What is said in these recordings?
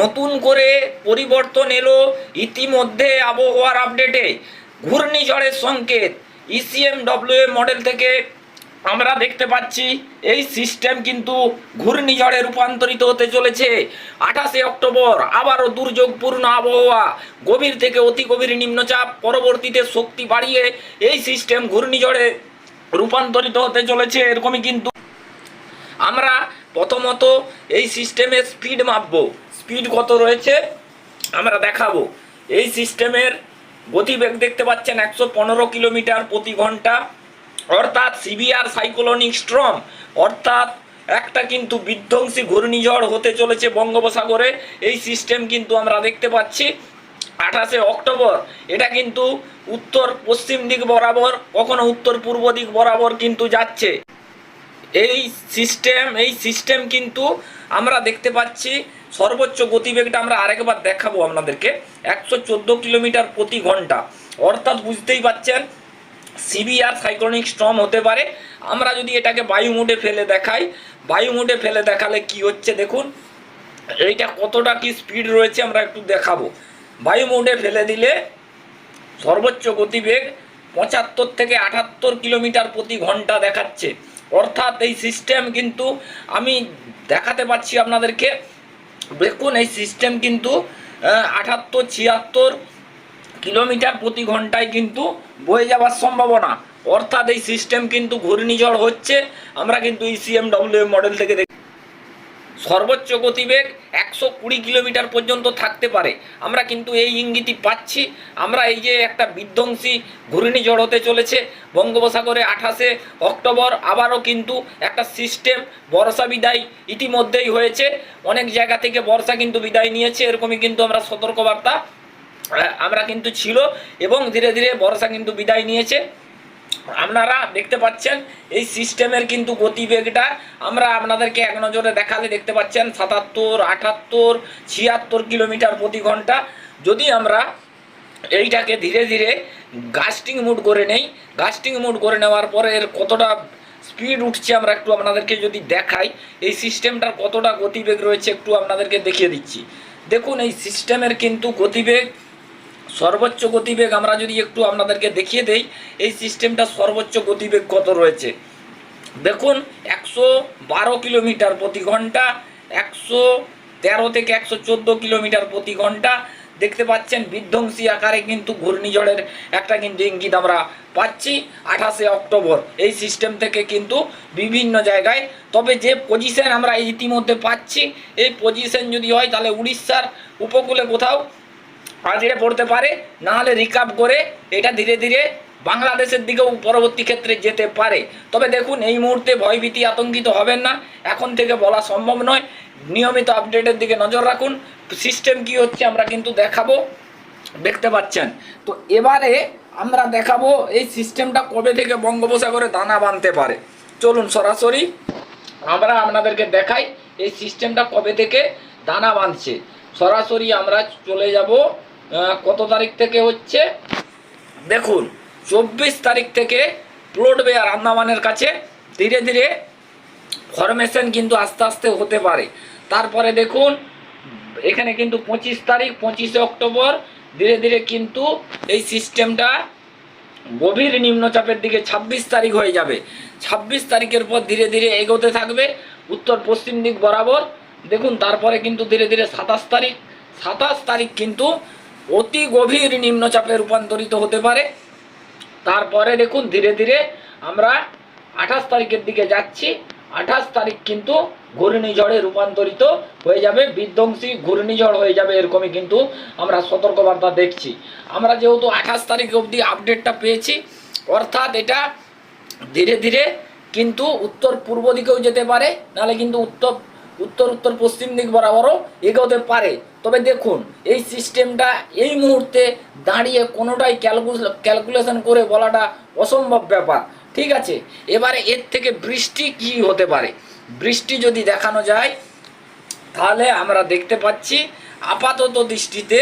নতুন করে পরিবর্তন এলো ইতিমধ্যে আবহাওয়ার আপডেটে। ঘূর্ণিঝড়ের সংকেত ইসিএম ডব্লিউ মডেল থেকে আমরা দেখতে পাচ্ছি, এই সিস্টেম কিন্তু ঘূর্ণিঝড়ে রূপান্তরিত হতে চলেছে। আঠাশে অক্টোবর, আবারও দুর্যোগপূর্ণ আবহাওয়া, গভীর থেকে অতি গভীর নিম্নচাপ, পরবর্তীতে শক্তি বাড়িয়ে এই সিস্টেম ঘূর্ণিঝড়ে রূপান্তরিত হতে চলেছে, এরকমই কিন্তু আমরা প্রথমত এই সিস্টেমের স্পিড মাপবো। স্পিড কত রয়েছে? আমরা দেখাবো। এই সিস্টেমের গতিবেগ দেখতে পাচ্ছেন একশো পনেরো কিলোমিটার প্রতি ঘণ্টা। অর্থাৎ সিভিয়ার সাইক্লোনিক স্ট্রম অর্থাৎ একটা কিন্তু বিধ্বংসী ঘূর্ণিঝড় হতে চলেছে বঙ্গোপসাগরে। এই সিস্টেম কিন্তু আমরা দেখতে পাচ্ছি আঠাশে অক্টোবর। এটা কিন্তু উত্তর পশ্চিম দিক বরাবর, কখনো উত্তর পূর্ব দিক বরাবর কিন্তু যাচ্ছে। এই সিস্টেম এই সিস্টেম কিন্তু আমরা দেখতে পাচ্ছি সর্বোচ্চ গতিবেগটা আমরা আরেকবার দেখাবো আপনাদেরকে। একশো চোদ্দ কিলোমিটার প্রতি ঘণ্টা। অর্থাৎ বুঝতেই পাচ্ছেন সিভিআর সাইক্লোনিক স্ট্রম হতে পারে। আমরা যদি এটাকে বায়ু মোডে ফেলে দেখাই, বায়ু মোডে ফেলে দেখালে কি হচ্ছে দেখুন, এইটা কতটা কি স্পিড রয়েছে আমরা একটু দেখাবো। বায়ু মোডে ফেলে দিলে সর্বোচ্চ গতিবেগ পঁচাত্তর থেকে আটাত্তর কিলোমিটার প্রতি ঘণ্টা দেখাচ্ছে। অর্থাৎ এই সিস্টেম কিন্তু আমি দেখাতে পাচ্ছি আপনাদেরকে। দেখুন, এই সিস্টেম কিন্তু আঠাত্তর ছিয়াত্তর কিলোমিটার প্রতি ঘন্টায় কিন্তু বয়ে যাওয়ার সম্ভাবনা। অর্থাৎ এই সিস্টেম কিন্তু ঘূর্ণিঝড় হচ্ছে। আমরা কিন্তু ইসিএমডব্লিউ ইসিএম ডব্লিউ মডেল থেকে সর্বোচ্চ গতিবেগ একশো কুড়ি কিলোমিটার পর্যন্ত থাকতে পারে। আমরা কিন্তু এই ইঙ্গিতই পাচ্ছি। আমরা এই যে একটা বিধ্বংসী ঘূর্ণিঝড় হতে চলেছে, বঙ্গোপসাগরে আঠাশে অক্টোবর আবারও কিন্তু একটা সিস্টেম বর্ষা বিদায় ইতিমধ্যেই হয়েছে। অনেক জায়গা থেকে বর্ষা কিন্তু বিদায় নিয়েছে, এরকমই কিন্তু আমরা সতর্কবার্তা আমরা কিন্তু ছিল এবং ধীরে ধীরে বর্ষা কিন্তু বিদায় নিয়েছে। আপনারা দেখতে পাচ্ছেন, এই সিস্টেমের কিন্তু গতিবেগটা। আমরা আপনাদেরকে এক নজরে দেখালে দেখতে পাচ্ছেন, সাতাত্তর, আটাত্তর, ছিয়াত্তর কিলোমিটার প্রতি ঘণ্টা। যদি আমরা এইটাকে ধীরে ধীরে গাস্টিং মুড করে নেই, গাস্টিং মুড করে নেওয়ার পরে এর কতটা স্পিড উঠছে আমরা একটু আপনাদেরকে যদি দেখাই, এই সিস্টেমটার কতটা গতিবেগ রয়েছে একটু আপনাদেরকে দেখিয়ে দিচ্ছি। দেখুন, এই সিস্টেমের কিন্তু গতিবেগ সর্বোচ্চ গতিবেগ আমরা যদি একটু আপনাদেরকে দেখিয়ে দেই, এই সিস্টেমটা সর্বোচ্চ গতিবেগ কত রয়েছে? দেখুন, একশো বারো কিলোমিটার প্রতি ঘণ্টা, একশো তেরো থেকে একশো চোদ্দ কিলোমিটার প্রতি ঘণ্টা। দেখতে পাচ্ছেন, বিধ্বংসী আকারে কিন্তু ঘূর্ণিঝড়ের একটা কিন্তু ইঙ্গিত আমরা পাচ্ছি আঠাশে অক্টোবর। এই সিস্টেম থেকে কিন্তু বিভিন্ন জায়গায়। তবে যে পজিশন আমরা ইতিমধ্যে পাচ্ছি, এই পজিশন যদি হয় তাহলে উড়িষ্যার উপকূলে কোথাও আজড়ে পড়তে পারে না হলে রিকাপ করে এটা ধীরে ধীরে বাংলাদেশের দিকেও পরবর্তী ক্ষেত্রে যেতে পারে। তবে দেখুন, এই মুহূর্তে ভয়ভীতি আতঙ্কিত হবেন না, এখন থেকে বলা সম্ভব নয়। নিয়মিত আপডেটের দিকে নজর রাখুন। সিস্টেম কি হচ্ছে আমরা কিন্তু দেখাবো, দেখতে পাচ্ছেন। তো এবারে আমরা দেখাবো এই সিস্টেমটা কবে থেকে বঙ্গোপসাগরে দানা বাঁধতে পারে। চলুন সরাসরি আমরা আপনাদেরকে দেখাই, এই সিস্টেমটা কবে থেকে দানা বাঁধছে সরাসরি আমরা চলে যাব কত তারিখ থেকে হচ্ছে? দেখুন, চব্বিশ তারিখ থেকে প্লট বেয়ার আন্দামানের কাছে ধীরে ধীরে ফরমেশন কিন্তু আস্তে আস্তে হতে পারে। তারপরে দেখুন, এখানে কিন্তু পঁচিশ তারিখ, পঁচিশে অক্টোবর, ধীরে ধীরে কিন্তু এই সিস্টেমটা গভীর নিম্নচাপের দিকে ২৬ তারিখ হয়ে যাবে। ২৬ তারিখের পর ধীরে ধীরে এগোতে থাকবে, উত্তর পশ্চিম দিক বরাবর। দেখুন, তারপরে কিন্তু ধীরে ধীরে সাতাশ তারিখ সাতাশ তারিখ কিন্তু অতি গভীর নিম্নচাপে রূপান্তরিত হতে পারে। তারপরে দেখুন, ধীরে ধীরে আমরা আঠাশ তারিখের দিকে যাচ্ছি। আঠাশ তারিখ কিন্তু ঘূর্ণিঝড়ে রূপান্তরিত হয়ে যাবে, বিধ্বংসী ঘূর্ণিঝড় হয়ে যাবে এরকমই কিন্তু আমরা সতর্কবার্তা দেখছি। আমরা যেহেতু আঠাশ তারিখ অবধি আপডেটটা পেয়েছি, অর্থাৎ এটা ধীরে ধীরে কিন্তু উত্তর পূর্ব দিকেও যেতে পারে, নাহলে কিন্তু উত্তর উত্তর উত্তর, পশ্চিম দিক বরাবরও এগোতে পারে। তবে দেখুন, এই সিস্টেমটা এই মুহূর্তে দাঁড়িয়ে কোনোটাই ক্যালকুলেশন করে বলাটা অসম্ভব ব্যাপার। ঠিক আছে? এবারে এর থেকে বৃষ্টি কি হতে পারে? বৃষ্টি যদি দেখানো যায়, তাহলে আমরা দেখতে পাচ্ছি আপাতত দৃষ্টিতে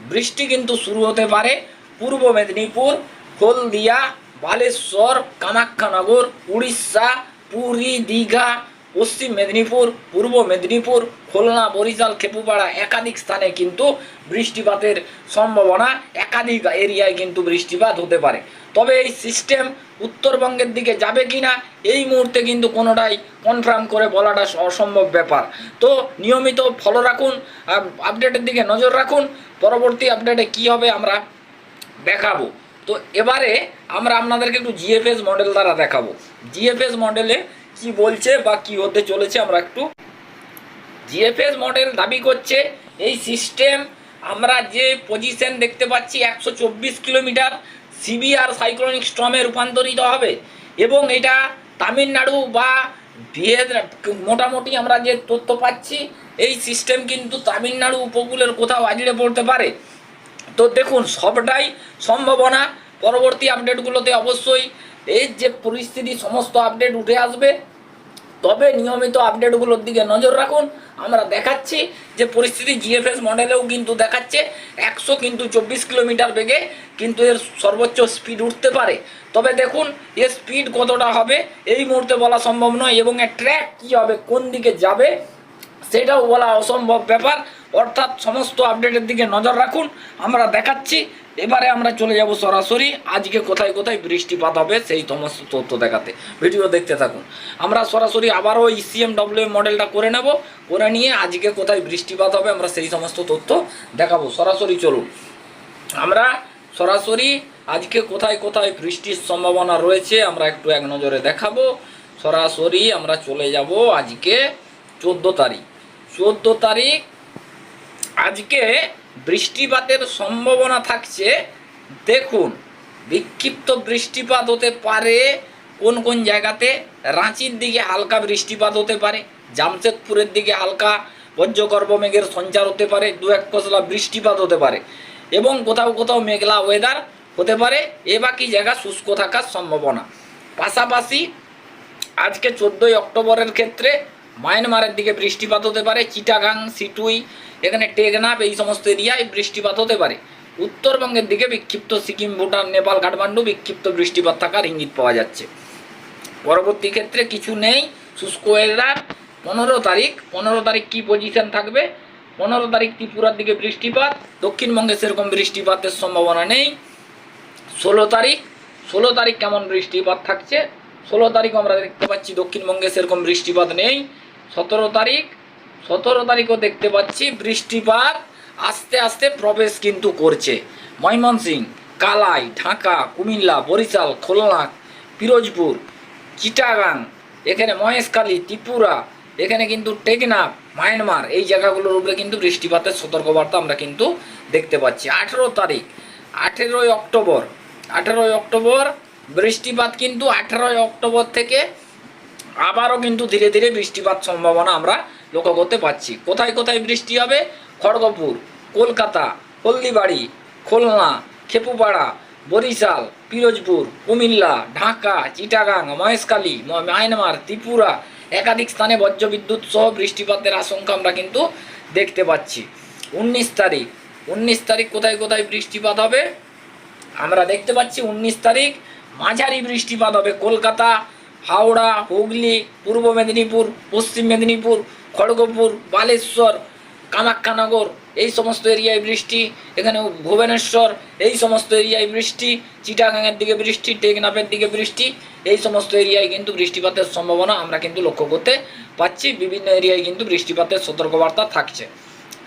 বৃষ্টি কিন্তু শুরু হতে পারে পূর্ব মেদিনীপুর, হলদিয়া, বালেশ্বর, কামাখ্যানগর, উড়িষ্যা, পুরী, দীঘা পশ্চিম মেদিনীপুর, পূর্ব মেদিনীপুর, খুলনা, বরিশাল, খেপুপাড়া একাধিক স্থানে কিন্তু বৃষ্টিপাতের সম্ভাবনা একাধিক এরিয়ায় কিন্তু বৃষ্টিপাত হতে পারে। তবে এই সিস্টেম উত্তরবঙ্গের দিকে যাবে কি না এই মুহূর্তে কিন্তু কোনোটাই কনফার্ম করে বলাটা অসম্ভব ব্যাপার। তো নিয়মিত ফলো রাখুন আপডেটের দিকে নজর রাখুন, পরবর্তী আপডেটে কি হবে আমরা দেখাবো। তো এবারে আমরা আপনাদেরকে একটু জিএফএস মডেল দ্বারা দেখাবো। জিএফএস মডেলে কি বলছে বা কি হতে চলেছে আমরা একটু জিএফএস মডেল দাবি করছে। এই সিস্টেম আমরা যে পজিশন দেখতে পাচ্ছি, একশো চব্বিশ কিলোমিটার সিবিআর সাইক্লোনিক স্ট্রমে রূপান্তরিত হবে। এবং এটা তামিলনাড়ু বা মোটামুটি আমরা যে তথ্য পাচ্ছি, এই সিস্টেম কিন্তু তামিলনাড়ু উপকূলের কোথাও আজড়ে পড়তে পারে। তো দেখুন, সবটাই সম্ভাবনা। পরবর্তী আপডেটগুলোতে অবশ্যই এই যে পরিস্থিতি, সমস্ত আপডেট উঠে আসবে। তবে নিয়মিত আপডেটগুলোর দিকে নজর রাখুন। আমরা দেখাচ্ছি যে পরিস্থিতি জিএফএস মডেলেও কিন্তু দেখাচ্ছে। একশো কিন্তু চব্বিশ কিলোমিটার বেগে কিন্তু এর সর্বোচ্চ স্পিড উঠতে পারে। তবে দেখুন, এর স্পিড কতটা হবে, এই মুহূর্তে বলা সম্ভব নয় এবং এর ট্র্যাক কী হবে, কোন দিকে যাবে, সেটাও বলা অসম্ভব ব্যাপার। অর্থাৎ সমস্ত আপডেটের দিকে নজর রাখুন। আমরা দেখাচ্ছি এবারে আমরা চলে যাব সরাসরি। আজকে কোথায় কোথায় বৃষ্টিপাত হবে সেই সমস্ত তথ্য দেখাতে। ভিডিও দেখতে থাকুন। আমরা সরাসরি আবারও E ইসিএম ডব্লিউ মডেলটা করে নেব। করে নিয়ে আজকে কোথায় বৃষ্টিপাত হবে আমরা সেই সমস্ত তথ্য দেখাবো। সরাসরি চলুন। আমরা সরাসরি আজকে কোথায় কোথায় বৃষ্টির সম্ভাবনা রয়েছে আমরা একটু এক নজরে দেখাবো। সরাসরি আমরা চলে যাব আজকে চোদ্দ তারিখ। চোদ্দ তারিখ আজকে বৃষ্টিপাতের সম্ভাবনা থাকছে। দেখুন, বিক্ষিপ্ত বৃষ্টিপাত হতে পারে কোন কোন জায়গাতে। রাঁচির দিকে হালকা বৃষ্টিপাত হতে পারে, জামশেদপুরের দিকে হালকা বজ্রগর্ভ মেঘের সঞ্চার হতে পারে, দু এক কসলা বৃষ্টিপাত হতে পারে এবং কোথাও কোথাও মেঘলা ওয়েদার হতে পারে, এ বাকি জায়গা শুষ্ক থাকার সম্ভাবনা। পাশাপাশি আজকে চোদ্দোই অক্টোবরের ক্ষেত্রে মায়ানমারের দিকে বৃষ্টিপাত হতে পারে, চিটাগাং, সিটুই, এখানে টেকনাফ, এই সমস্ত এরিয়ায় বৃষ্টিপাত হতে পারে। উত্তরবঙ্গের দিকে বিক্ষিপ্ত সিকিম, ভুটান, নেপাল, কাঠমান্ডু বিক্ষিপ্ত বৃষ্টিপাত থাকার ইঙ্গিত পাওয়া যাচ্ছে। পরবর্তী ক্ষেত্রে কিছু নেই। শুষ্ক ওয়েদার, পনেরো তারিখ পনেরো তারিখ কি পজিশন থাকবে? পনেরো তারিখ ত্রিপুরার দিকে বৃষ্টিপাত, দক্ষিণবঙ্গে সেরকম বৃষ্টিপাতের সম্ভাবনা নেই। ষোলো তারিখ ষোলো তারিখ কেমন বৃষ্টিপাত থাকছে? ষোলো তারিখ আমরা দেখতে পাচ্ছি দক্ষিণবঙ্গে সেরকম বৃষ্টিপাত নেই। সতেরো তারিখ, সতেরো তারিখও দেখতে পাচ্ছি বৃষ্টিপাত, আস্তে আস্তে প্রবেশ কিন্তু করছে। ময়মনসিং, কালাই, ঢাকা, কুমিল্লা, বরিশাল, খুলনা, পিরোজপুর, চিটাগাং, এখানে মহেশখালী, ত্রিপুরা, এখানে কিন্তু টেকনাফ, মায়ানমার, এই জায়গাগুলোর উপরে কিন্তু বৃষ্টিপাতের সতর্কবার্তা আমরা কিন্তু দেখতে পাচ্ছি। আঠেরো তারিখ, আঠেরোই অক্টোবর আঠেরোই অক্টোবর বৃষ্টিপাত কিন্তু আঠেরোই অক্টোবর থেকে আবারও কিন্তু ধীরে ধীরে বৃষ্টিপাত সম্ভাবনা আমরা লক্ষ্য করতে পারছি কোথায় কোথায় বৃষ্টি হবে? খড়গপুর, কলকাতা, হলদিবাড়ি, খুলনা, খেপুপাড়া, বরিশাল, পিরোজপুর, কুমিল্লা, ঢাকা, চিটাগাং, মহেশখালী মায়ানমার, ত্রিপুরা একাধিক স্থানে বজ্রবিদ্যুৎ সহ বৃষ্টিপাতের আশঙ্কা আমরা কিন্তু দেখতে পাচ্ছি। উনিশ তারিখ উনিশ তারিখ কোথায় কোথায় বৃষ্টিপাত হবে? আমরা দেখতে পাচ্ছি উনিশ তারিখ মাঝারি বৃষ্টিপাত হবে কলকাতা হাওড়া, হুগলি, পূর্ব মেদিনীপুর, পশ্চিম মেদিনীপুর, খড়গপুর, বালেশ্বর কামাখ্যানগর এই সমস্ত এরিয়ায় বৃষ্টি এখানে ভুবনেশ্বর, এই সমস্ত এরিয়ায় বৃষ্টি চিটাগাংয়ের দিকে বৃষ্টি, টেকনাফের দিকে বৃষ্টি, এই সমস্ত এরিয়ায় কিন্তু বৃষ্টিপাতের সম্ভাবনা আমরা কিন্তু লক্ষ্য করতে পাচ্ছি, বিভিন্ন এরিয়ায় কিন্তু বৃষ্টিপাতের সতর্কবার্তা থাকছে।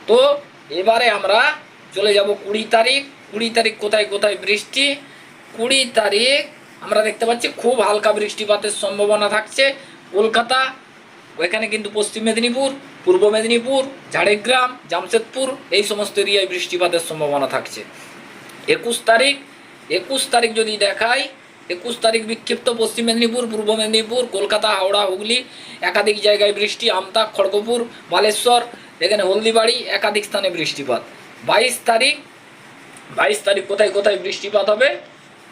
তো এবারে আমরা চলে যাব কুড়ি তারিখ কুড়ি তারিখ কোথায় কোথায় বৃষ্টি? কুড়ি তারিখ আমরা দেখতে পাচ্ছি খুব হালকা বৃষ্টিপাতের সম্ভাবনা থাকছে। কলকাতা, ওইখানে কিন্তু পশ্চিম মেদিনীপুর, পূর্ব মেদিনীপুর, ঝাড়গ্রাম, জামশেদপুর, এই সমস্ত এরিয়ায় বৃষ্টিপাতের সম্ভাবনা থাকছে। একুশ তারিখ একুশ তারিখ যদি দেখাই, একুশ তারিখ বিক্ষিপ্ত পশ্চিম মেদিনীপুর, পূর্ব মেদিনীপুর, কলকাতা, হাওড়া, হুগলি, একাধিক জায়গায় বৃষ্টি, আমতা, খড়গপুর, বালেশ্বর, এখানে হলদিবাড়ি, একাধিক স্থানে বৃষ্টিপাত। বাইশ তারিখ বাইশ তারিখ কোথায় কোথায় বৃষ্টিপাত হবে?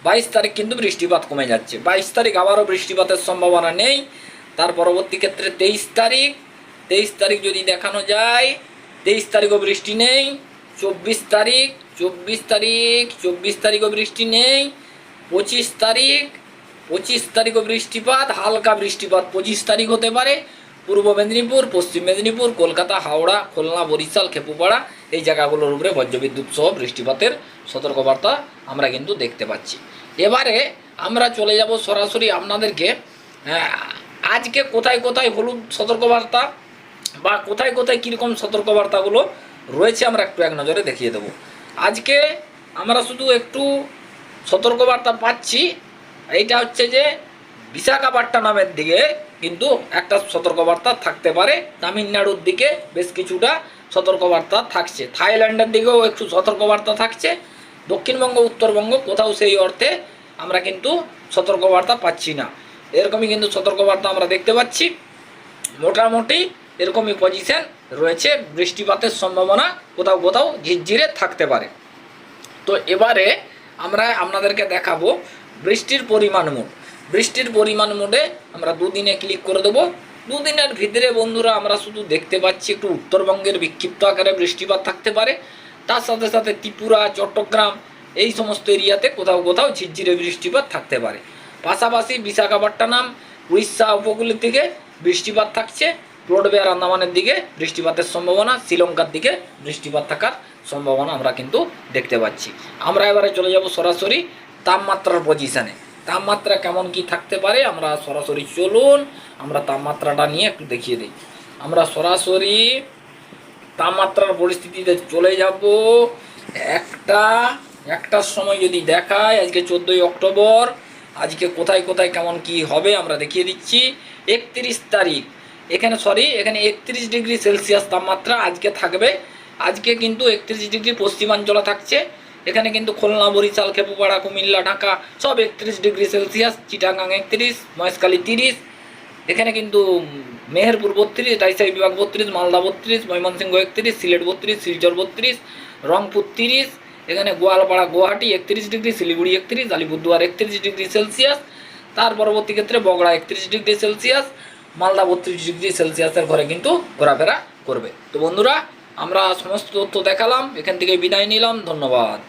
বাইশ তারিখ কিন্তু বৃষ্টিপাত কমে যাচ্ছে। বাইশ তারিখ আবারও বৃষ্টিপাতের সম্ভাবনা নেই। তার পরবর্তী ক্ষেত্রে তেইশ তারিখ। তেইশ তারিখ যদি দেখানো যায়, তেইশ তারিখও বৃষ্টি নেই। চব্বিশ তারিখ চব্বিশ তারিখ, চব্বিশ তারিখও বৃষ্টি নেই। পঁচিশ তারিখ, পঁচিশ তারিখও বৃষ্টিপাত, হালকা বৃষ্টিপাত। পঁচিশ তারিখ হতে পারে পূর্ব মেদিনীপুর, পশ্চিম মেদিনীপুর, কলকাতা, হাওড়া, খুলনা, বরিশাল, খেপুপাড়া এই জায়গাগুলোর উপরে বজ্রবিদ্যুৎ সহ বৃষ্টিপাতের সতর্কবার্তা আমরা কিন্তু দেখতে পাচ্ছি। এবারে আমরা চলে যাব সরাসরি আপনাদেরকে আজকে কোথায় কোথায় হলুদ সতর্কবার্তা বা কোথায় কোথায় কীরকম সতর্কবার্তাগুলো রয়েছে আমরা একটু এক নজরে দেখিয়ে দেবো। আজকে আমরা শুধু একটু সতর্কবার্তা পাচ্ছি, এইটা হচ্ছে যে বিশাখাপট্টনমের দিকে কিন্তু একটা সতর্কবার্তা থাকতে পারে। তামিলনাড়ুর দিকে বেশ কিছুটা সতর্কবার্তা থাকছে। থাইল্যান্ডের দিকেও একটু সতর্কবার্তা থাকছে। দক্ষিণবঙ্গ, উত্তরবঙ্গ কোথাও সেই অর্থে আমরা কিন্তু সতর্কবার্তা পাচ্ছি না। এরকমই কিন্তু সতর্কবার্তা আমরা দেখতে পাচ্ছি। মোটামুটি এরকমই পজিশন রয়েছে। বৃষ্টিপাতের সম্ভাবনা কোথাও কোথাও ঝিরঝিরে থাকতে পারে। তো এবারে আমরা আপনাদেরকে দেখাবো বৃষ্টির পরিমাণ মোট। বৃষ্টির পরিমাণ মোডে আমরা দুদিনে ক্লিক করে দেবো। দুদিনের ভিতরে বন্ধুরা আমরা শুধু দেখতে পাচ্ছি একটু উত্তরবঙ্গের বিক্ষিপ্ত আকারে বৃষ্টিপাত থাকতে পারে। তার সাথে সাথে ত্রিপুরা, চট্টগ্রাম এই সমস্ত এরিয়াতে কোথাও কোথাও ঝিরঝিরে বৃষ্টিপাত থাকতে পারে। পাশাপাশি বিশাখাপট্টনম, উড়িষ্যা উপকূলের দিকে বৃষ্টিপাত থাকছে। আর আন্দামানের দিকে বৃষ্টিপাতের সম্ভাবনা, শ্রীলঙ্কার দিকে বৃষ্টিপাত থাকার সম্ভাবনা আমরা কিন্তু দেখতে পাচ্ছি। আমরা এবারে চলে যাব সরাসরি তাপমাত্রার পজিশানে তাপমাত্রা কেমন কি থাকতে পারে, আমরা সরাসরি চলুন, আমরা তাপমাত্রাটা নিয়ে একটু দেখিয়ে দিই। আমরা সরাসরি তাপমাত্রার পরিস্থিতিতে চলে যাব। একটা, একটার সময় যদি দেখায়, আজকে চোদ্দোই অক্টোবর, আজকে কোথায় কোথায় কেমন কি হবে আমরা দেখিয়ে দিচ্ছি। একত্রিশ তারিখ, এখানে সরি এখানে একত্রিশ ডিগ্রি সেলসিয়াস তাপমাত্রা আজকে থাকবে। আজকে কিন্তু একত্রিশ ডিগ্রি পশ্চিমাঞ্চলে থাকছে। এখানে কিন্তু খুলনা, বরিশাল, খেপুপাড়া, কুমিল্লা, ঢাকা, সব একত্রিশ ডিগ্রি সেলসিয়াস, চিটাগাং একত্রিশ, মহেশখালী তিরিশ, এখানে কিন্তু মেহেরপুর বত্রিশ, রাজশাহী বিভাগ বত্রিশ, মালদা বত্রিশ, ময়মনসিংহ একত্রিশ, সিলেট বত্রিশ, শিলচর বত্রিশ, রংপুর তিরিশ, এখানে গোয়ালপাড়া, গুয়াহাটি একত্রিশ ডিগ্রি, শিলিগুড়ি একত্রিশ, আলিপুরদুয়ার একত্রিশ ডিগ্রি সেলসিয়াস, তার পরবর্তী ক্ষেত্রে বগড়া একত্রিশ ডিগ্রি সেলসিয়াস, মালদা বত্রিশ ডিগ্রি সেলসিয়াসের ঘরে কিন্তু ঘোরাফেরা করবে। তো বন্ধুরা, আমরা সমস্ত তথ্য দেখালাম, এখান থেকে বিদায় নিলাম, ধন্যবাদ।